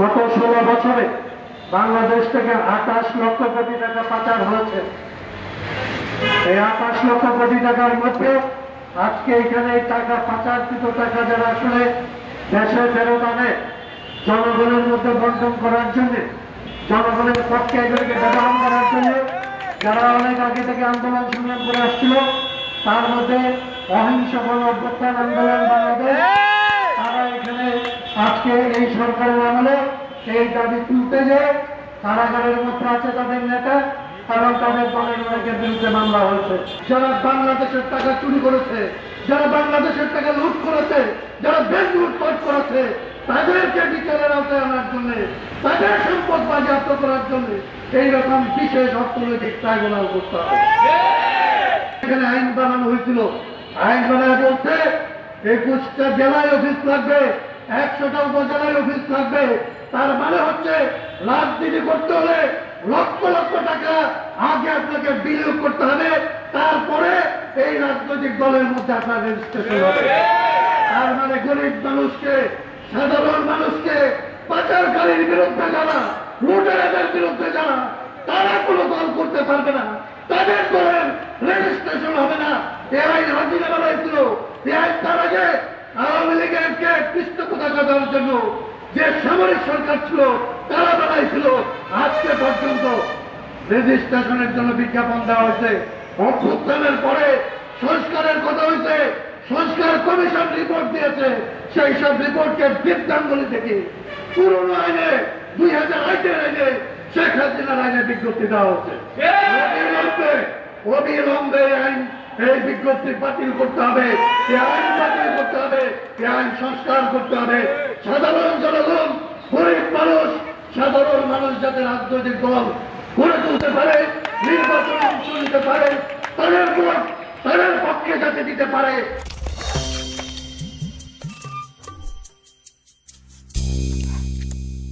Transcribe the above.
গত ষোলো বছরে বাংলাদেশ থেকে আঠাশ লক্ষ কোটি টাকা পাচার হয়েছে। এই আঠাশ লক্ষ কোটি টাকার মধ্যে আজকে এখানে টাকা পাচারকৃত টাকা যারা আসলে দেশে ফেরত আনে, জনগণের মধ্যে বন্টন করার জন্য, জনগণের পক্ষে এগুলিকে ব্যবহার করার জন্য যারা অনেক আগে থেকে আন্দোলন সংগ্রাম করে আসছিল, তার মধ্যে অহিংস গণ অভ্যুত্থান আন্দোলন বাংলাদেশ, তারা এখানে আজকে এই সরকারের এই দাবি তুলতে যে কারাগারের মধ্যে আছে তাদের নেতা এবং তাদের দলের অনেকের বিরুদ্ধে মামলা হয়েছে। যারা বাংলাদেশের টাকা চুরি করেছে, যারা বাংলাদেশের টাকা লুট করেছে, যারা ব্যাংক লুটপাট করেছে, তাদেরকে বিচারের আওতায় আনার জন্য, তাদের সম্পদ বাজেয়াপ্ত করার জন্য এইরকম বিশেষ অর্থনৈতিক ট্রাইব্যুনাল করতে হবে। এখানে আইন বানানো হয়েছিল। আইন বানানো বলতে একুশটা জেলায় অফিস লাগবে। একশোটা উপজেলায় অফিস লাগবে। তার মানে হচ্ছে, রাজনীতি করতে হলে লক্ষ লক্ষ টাকা আগে আপনাকে বিনিয়োগ করতে হবে। তারপরে এই রাজনৈতিক দলের মধ্যে আপনার রেজিস্ট্রেশন হবে। তার মানে গরিব মানুষকে, সাধারণ মানুষকে, পাচারকারীর বিরুদ্ধে যারা, লুটেরাদের বিরুদ্ধে যারা, তারা কোনো দল করতে পারবে না তাদের দলের রেজিস্ট্রেশন হবে না এ আইন হাজিরা বানাইছিল এ আইন তার আগে আওয়ামী লীগেরকে পৃষ্ঠপোষকতা দেওয়ার জন্য যে সামরিক সরকার ছিল তারা বানাইছিল আজকে পর্যন্ত রেজিস্ট্রেশনের জন্য বিজ্ঞাপন দেওয়া হয়েছে। অভ্যুত্থানের পরে সংস্কারের কথা হয়েছে সংস্কার কমিশন রিপোর্ট দিয়েছে সেই সব রিপোর্টকে বিদ্যাঙ্গুলি থেকে পুরনো আইনে দুই হাজার আটের আইনে শেখ হাসিনার আইনে বিজ্ঞপ্তি দেওয়া হচ্ছে অবিলম্বে অবিলম্বে আইন এই বিজ্ঞপ্তি বাতিল করতে হবে, এই আইন বাতিল করতে হবে, এই আইন সংস্কার করতে হবে। সাধারণ জনগণ, গরিব মানুষ, সাধারণ মানুষ যাতে রাজনৈতিক দল গড়ে তুলতে পারে, নির্বাচনে অংশ নিতে পারে, তাদের ভোট তাদের পক্ষে যাতে দিতে পারে।